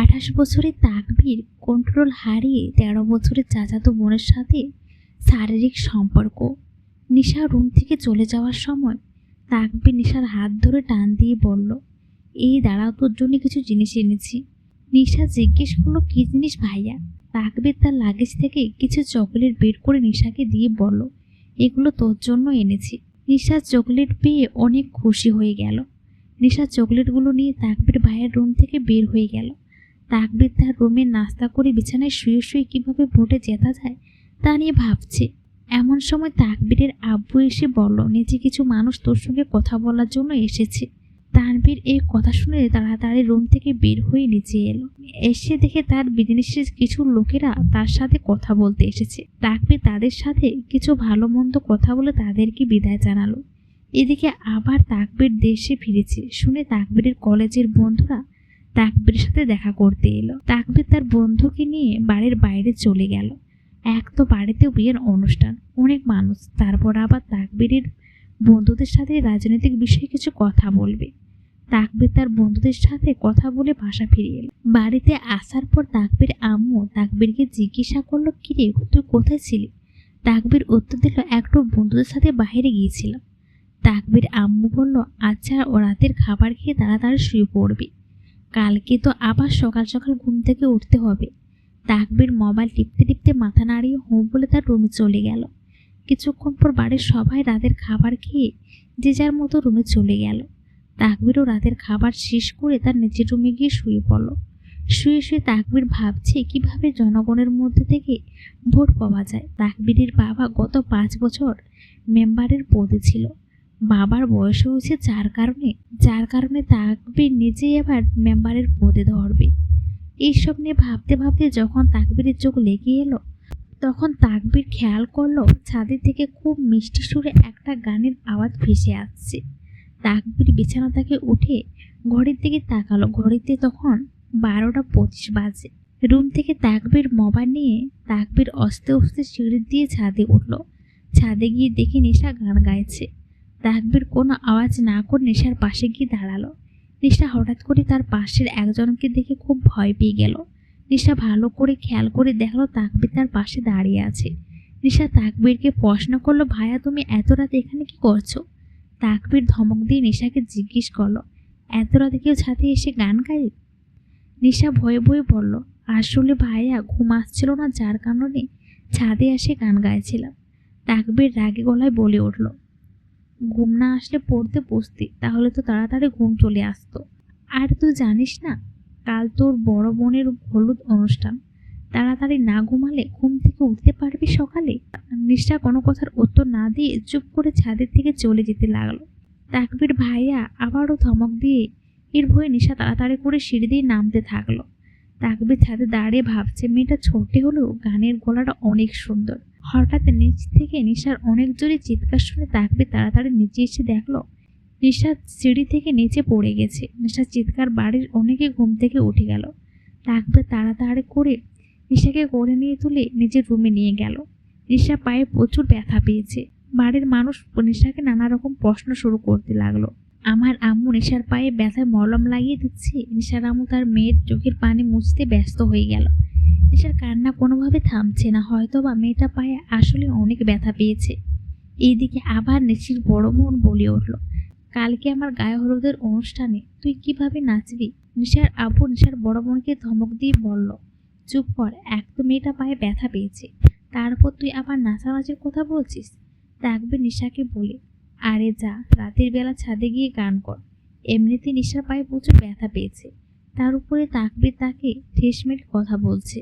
আঠাশ বছরের তাকবীর কন্ট্রোল হারিয়ে তেরো বছরের চাচাতো বোনের সাথে শারীরিক সম্পর্ক। নিশা রুম থেকে চলে যাওয়ার সময় তাকবীর নিশার হাত ধরে টান দিয়ে বলল, এই দাঁড়াও, তোর জন্য কিছু জিনিস এনেছি। নিশা জিজ্ঞেস করল, কী জিনিস ভাইয়া? তাকবীর তার লাগেজ থেকে কিছু চকলেট বের করে নিশাকে দিয়ে বলল, এগুলো তোর জন্য এনেছি। নিশা চকলেট পেয়ে অনেক খুশি হয়ে গেল। নিশা চকলেটগুলো নিয়ে তাকবীর ভাইয়ের রুম থেকে বের হয়ে গেল। তাকবীর তার রুমে নাস্তা করে বিছানায় শুয়ে শুয়ে কীভাবে ভোটে জেতা যায়, তা নিয়ে ভাবছে। এমন সময় তাকবীরের আব্বু এসে বলল নিচে কিছু মানুষ তোর সঙ্গে কথা বলার জন্য এসেছে। তানবীর এই কথা শুনে তাড়াতাড়ি রুম থেকে বের হয়ে নিচে এলো। এসে দেখে তার বিদেশের কিছু লোকেরা তার সাথে কথা বলতে এসেছে। তাকবীর তাদের সাথে কিছু ভালো মন্দ কথা বলে তাদেরকে বিদায় জানালো। এদিকে আবার তাকবীর দেশে ফিরেছে। শুনে তাকবীরের কলেজের বন্ধুরা তাকবীরের সাথে দেখা করতে এলো। তাকবীর তার বন্ধুকে নিয়ে বাড়ির বাইরে চলে গেল। এক তো বাড়িতেও বিয়ের অনুষ্ঠান, অনেক মানুষ। তারপর আবার তাকবীরের বন্ধুদের সাথে রাজনৈতিক বিষয়ে কিছু কথা বলবে। তাকবীর তার বন্ধুদের সাথে কথা বলে বাসা ফিরিয়ে এলো। বাড়িতে আসার পর তাকবীর আম্মু তাকবীরকে জিজ্ঞাসা করল, কিরে, তুই কোথায় ছিলি? তাকবীর উত্তর দিল, একটু বন্ধুদের সাথে বাইরে গিয়েছিলাম। তাকবীর আম্মু বলল আচ্ছা ও রাতের খাবার খেয়ে তাড়াতাড়ি শুয়ে পড়বি। কালকে তো আবার সকাল সকাল ঘুম থেকে উঠতে হবে। তাকবির মোবাইল টিপতে টিপতে মাথা নাড়িয়ে হোম বলে তার রুমে চলে গেল। কিছুক্ষণ পর বাড়ির সবাই রাতের খাবার খেয়ে যে যার মতো রুমে চলে গেল। তাকবিরও রাতের খাবার শেষ করে তার নিচের রুমে গিয়ে শুয়ে পড়ল। শুয়ে শুয়ে তাকবির ভাবছে কীভাবে জনগণের মধ্যে থেকে ভোট পাওয়া যায়। তাকবীরের বাবা গত পাঁচ বছর মেম্বারের পদে ছিল। বাবার বয়স হয়েছে যার কারণে যার কারণে তাকবীর নিজেই আবার মেম্বারের পদে ধরবে। এইসব নিয়ে ভাবতে ভাবতে যখন তাকবীরের চোখ লেগে এলো, তখন তাকবীর খেয়াল করল ছাদের থেকে খুব মিষ্টি সুরে একটা গানের আওয়াজ ভেসে আসছে। তাকবীর বিছানা থেকে উঠে ঘড়ির দিকে তাকালো। ঘড়িতে তখন বারোটা পঁচিশ বাজে। রুম থেকে তাকবীর মোবাইল নিয়ে তাকবীর অস্তে অস্তে সিঁড়ি দিয়ে ছাদে উঠল। ছাদে গিয়ে দেখে নেশা গান গাইছে। তাকবীর কোনো আওয়াজ না করে নেশার পাশে গিয়ে দাঁড়াল। নিশা হঠাৎ করে তার পাশের একজনকে দেখে খুব ভয় পেয়ে গেল। নিশা ভালো করে খেয়াল করে দেখল তাকবীর তার পাশে দাঁড়িয়ে আছে। নিশা তাকবীরকে প্রশ্ন করল, ভাইয়া, তুমি এত রাত এখানে কি করছ? তাকবীর ধমক দিয়ে নিশাকে জিজ্ঞেস করল, এত রাতে কেউ ছাদে এসে গান গায়? নিশা ভয়ে ভয়ে বলল, আসলে ভাইয়া, ঘুম আসছিল না, যার কারণে ছাদে এসে গান গাইছিলাম। তাকবীর রাগে গলায় বলে উঠল ঘুম না আসলে পড়তে বসতি, তাহলে তো তাড়াতাড়ি ঘুম চলে আসতো। আর তুই জানিস না, কাল তোর বড় বোনের হলুদ অনুষ্ঠান। তাড়াতাড়ি না ঘুমালে ঘুম থেকে উঠতে পারবি সকালে? নিশা কোনো কথার উত্তর না দিয়ে চুপ করে ছাদের থেকে চলে যেতে লাগল। তাকবির ভাইয়া আবারও ধমক দিয়ে এর ভয়ে নিশা তাড়াতাড়ি করে সিঁড়ি দিয়ে নামতে থাকল। তাকবির ছাদে দাঁড়িয়ে ভাবছে, মেয়েটা ছোটে হলেও গানের গলাটা অনেক সুন্দর। হঠাৎ নিচ থেকে নিশার অনেক জোরে চিৎকার শুনে তাকবে তাড়াতাড়ি নিচে এসে দেখল, নিশা সিঁড়ি থেকে নিচে পড়ে গেছে। নিশার চিৎকার বাড়ির অনেকে ঘুম থেকে উঠে গেল। তাকবে তাড়াতাড়ি করে নিশাকে করে নিয়ে তুলে নিজের রুমে নিয়ে গেল। নিশা পায়ে প্রচুর ব্যথা পেয়েছে। বাড়ির মানুষ নিশাকে নানা রকম প্রশ্ন শুরু করতে লাগল। আমার আম্মু নিশার পায়ে ব্যথায় মলম লাগিয়ে দিচ্ছে। নিশার আম্মু তার মেয়ের চোখের পানি মুছতে ব্যস্ত হয়ে গেল। নিশার কান্না কোনোভাবে থামছে না। হয়তো বা মেয়েটা পায়ে আসলে অনেক ব্যথা পেয়েছে। এইদিকে আবার নিশির বড় বোন বলে উঠল, কালকে আমার গায়ে হলুদের অনুষ্ঠানে তুই কীভাবে নাচবি? নিশার আব্বু নিশার বড় বোনকে ধমক দিয়ে বলল, চুপ কর, এক তো মেয়েটা পায়ে ব্যথা পেয়েছে। তারপর তুই আবার নাচানাচির কথা বলছিস? তাকবে নিশাকে বলে, আরে যা, রাতের বেলা ছাদে গিয়ে গান কর। এমনিতে নিশার পায়ে প্রচুর ব্যথা পেয়েছে। তার উপরে তাকবে তাকে ঠেস মেরে কথা বলছে।